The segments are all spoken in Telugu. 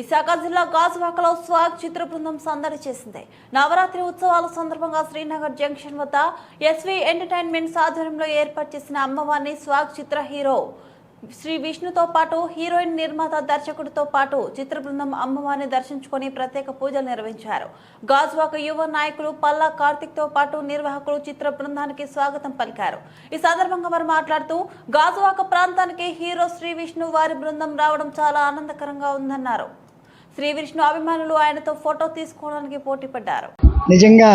విశాఖ జిల్లా గాజువాకలో స్వాగ్ చిత్ర బృందం సందడి చేసింది. నవరాత్రి ఉత్సవాల సందర్భంగా శ్రీనగర్ జంక్షన్ వద్ద ఎస్వి ఎంటర్టైన్మెంట్స్ ఆధ్వర్యంలో ఏర్పాటు చేసిన అమ్మవారిని స్వాగ్ చిత్ర హీరో శ్రీ విష్ణుతో పాటు హీరోయిన్ నిర్మాత దర్శకుడితో పాటు చిత్ర బృందం అమ్మవారిని దర్శించుకొని ప్రత్యేక పూజలు నిర్వహించారు. గాజువాక యువ నాయకులు పల్లా కార్తిక్తో పాటు నిర్వాహకులు చిత్ర బృందానికి స్వాగతం పలికారు. ఈ సందర్భంగా వారు మాట్లాడుతూ గాజువాక ప్రాంతానికి హీరో శ్రీ విష్ణు వారి బృందం రావడం చాలా ఆనందకరంగా ఉందన్నారు. శ్రీ విష్ణు అభిమానులు ఆయనతో ఫోటో తీసుకోవడానికి పోటీ పడ్డారు. నిజంగా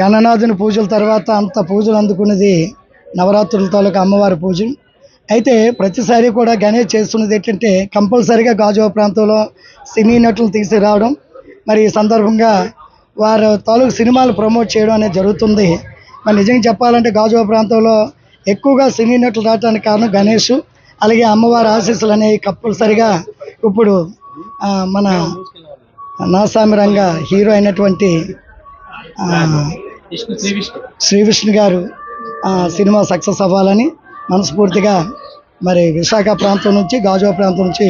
గణనాథుని పూజల తర్వాత అంత పూజలు అందుకున్నది నవరాత్రుల తాలూకా అమ్మవారి పూజ. అయితే ప్రతిసారి కూడా గణేష్ చేస్తున్నది ఏంటంటే కంపల్సరీగా గాజువా ప్రాంతంలో సినీ నటులు తీసుకురావడం. మరి ఈ సందర్భంగా వారు తాలూకు సినిమాలు ప్రమోట్ చేయడం అనేది జరుగుతుంది. మరి నిజంగా చెప్పాలంటే గాజువా ప్రాంతంలో ఎక్కువగా సినీ నటులు రావడానికి కారణం గణేష్. అలాగే అమ్మవారి ఆశీస్సులు అనేవి కంపల్సరిగా ఇప్పుడు మన నాసామి రంగ హీరో అయినటువంటి ఆ, శ్రీ విష్ణు. గారు ఆ, సినిమా సక్సెస్ అవ్వాలని మనస్ఫూర్తిగా మరి విశాఖ ప్రాంతం నుంచి గాజువా ప్రాంతం నుంచి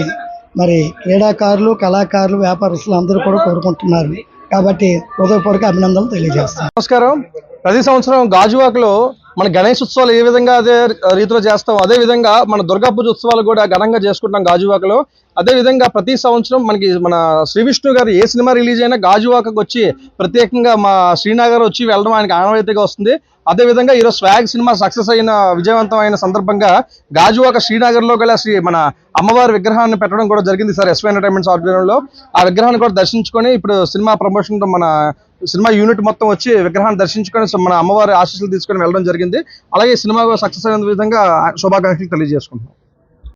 మరి క్రీడాకారులు కళాకారులు వ్యాపారస్తులు అందరూ కూడా కోరుకుంటున్నారు. కాబట్టి హృదయపూర్వక అభినందనలు తెలియజేస్తాను నమస్కారం. ప్రతి సంవత్సరం గాజువాకలో మన గణేష్ ఉత్సవాలు ఏ విధంగా అదే రీతిలో చేస్తాం అదే విధంగా మన దుర్గా పూజ ఉత్సవాలు కూడా ఘనంగా చేసుకుంటాం గాజువాకలో. అదే విధంగా ప్రతి సంవత్సరం మనకి మన శ్రీ విష్ణు గారు ఏ సినిమా రిలీజ్ అయినా గాజువాకకు వచ్చి ప్రత్యేకంగా మా శ్రీనగర్ వచ్చి వెళ్ళడం ఆయనకి ఆనవాయితీగా వస్తుంది. అదే విధంగా ఈరోజు స్వాగ్ సినిమా సక్సెస్ అయిన విజయవంతం అయిన సందర్భంగా గాజువాక శ్రీనగర్లో గల శ్రీ మన అమ్మవారి విగ్రహాన్ని పెట్టడం కూడా జరిగింది సార్ ఎస్వీ ఎంటర్టైన్మెంట్స్ ఆధ్వర్యంలో. ఆ విగ్రహాన్ని కూడా దర్శించుకొని ఇప్పుడు సినిమా ప్రమోషన్తో మన సినిమా యూనిట్ మొత్తం వచ్చి విగ్రహాన్ని దర్శించుకొని మన అమ్మవారి ఆశీస్సులు తీసుకొని వెళ్ళడం జరిగింది. అలాగే సినిమా సక్సెస్ అయిన విధంగా శుభాకాంక్షలు తెలియజేసుకుంటున్నాం.